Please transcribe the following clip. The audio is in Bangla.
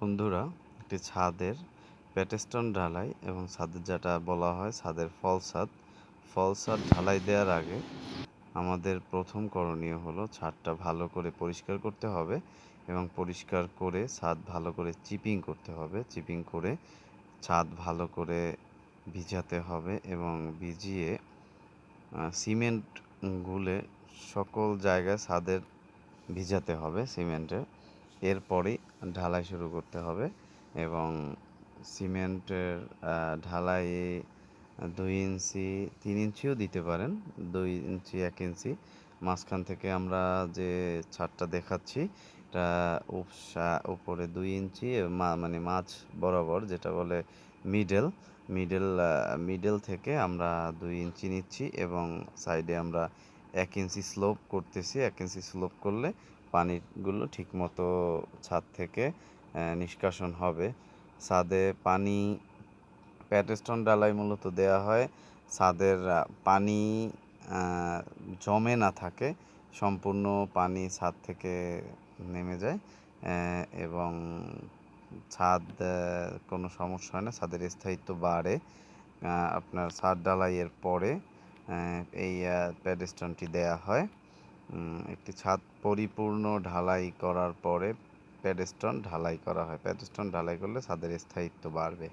বন্ধুরা, একটি ছাদের প্যাটেস্টন ঢালাই এবং ছাদের যেটা বলা হয় ছাদের ফল ছাদ ফল ছাদ ঢালাই দেওয়ার আগে আমাদের প্রথম করণীয় হলো ছাদটা ভালো করে পরিষ্কার করতে হবে এবং পরিষ্কার করে ছাদ ভালো করে চিপিং করতে হবে। চিপিং করে ছাদ ভালো করে ভিজাতে হবে এবং ভিজিয়ে সিমেন্ট গুলে সকল জায়গায় ছাদের ভিজাতে হবে, সিমেন্টের। এরপরেই ঢালাই শুরু করতে হবে এবং সিমেন্টের ঢালাই দুই ইঞ্চি, তিন ইঞ্চিও দিতে পারেন, দুই ইঞ্চি, এক ইঞ্চি। মাঝখান থেকে আমরা যে ছাদটা দেখাচ্ছি, এটা উপসা, উপরে দুই ইঞ্চি মানে মাছ বরাবর যেটা বলে মিডল মিডল মিডল থেকে আমরা দুই ইঞ্চি নিচ্ছি এবং সাইডে আমরা এক ইঞ্চি স্লোপ করতেছি, এক ইঞ্চি স্লোপ করলে পানিগুলো ঠিকমতো ছাদ থেকে নিষ্কাশন হবে। ছাদে পানি প্যাটেস্টন ডালাই মূলত দেওয়া হয়। ছাদের পানি জমে না থাকে, সম্পূর্ণ পানি ছাদ থেকে নেমে যায় এবং ছাদ কোনো সমস্যা হয় না, ছাদের স্থায়িত্ব বাড়ে আপনার ছাদ ডালাইয়ের পরে। এই প্যাডেস্টনটি দেয়া হয়। একটি ছাদ পরিপূর্ণ ঢালাই করার পরে প্যাডেস্টন ঢালাই করা হয়। প্যাডেস্টন ঢালাই করলে ছাদের স্থায়িত্ব বাড়বে।